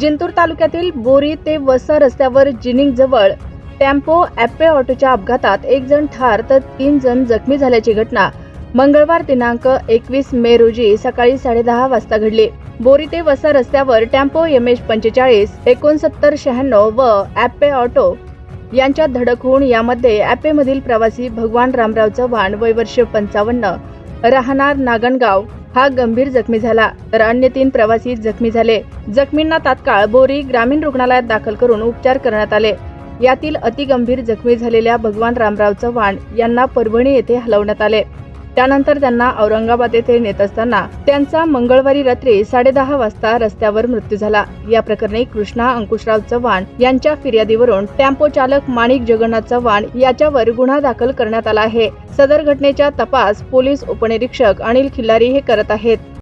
जिंतूर तालुक्यातील बोरी ते वसा रस्त्यावर जिनिंग जवळ टेम्पो ॲपे ऑटोच्या अपघातात एक जण ठार तर तीन जण जखमी झाल्याची घटना मंगळवार दिनांक एकवीस मे रोजी सकाळी साडेदहा वाजता घडली. बोरी ते वसा रस्त्यावर टेम्पो एम एच पंचेचाळीस एकोणसत्तर शहाण्णव व ॲपे ऑटो यांच्यात धडक होऊन यामध्ये ॲपेमधील प्रवासी भगवान रामराव चव्हाण वय वर्ष पंचावन्न राहणार नागणगाव हा गंभीर जखमी झाला. तर अन्य तीन प्रवासी जखमी झाले. जखमींना तात्काळ बोरी ग्रामीण रुग्णालयात दाखल करून उपचार करण्यात आले. यातील अतिगंभीर जखमी झालेल्या भगवान रामराव चव्हाण यांना परभणी येथे हलवण्यात आले. त्यानंतर त्यांना औरंगाबाद येथे नेत असताना त्यांचा मंगळवारी रात्री साडेदहा वाजता रस्त्यावर मृत्यू झाला. या प्रकरणी कृष्णा अंकुशराव चव्हाण यांच्या फिर्यादीवरून टेम्पो चालक माणिक जगन्नाथ चव्हाण याच्यावर गुन्हा दाखल करण्यात आला आहे. सदर घटनेचा तपास पोलीस उपनिरीक्षक अनिल खिल्लारी हे करत आहेत.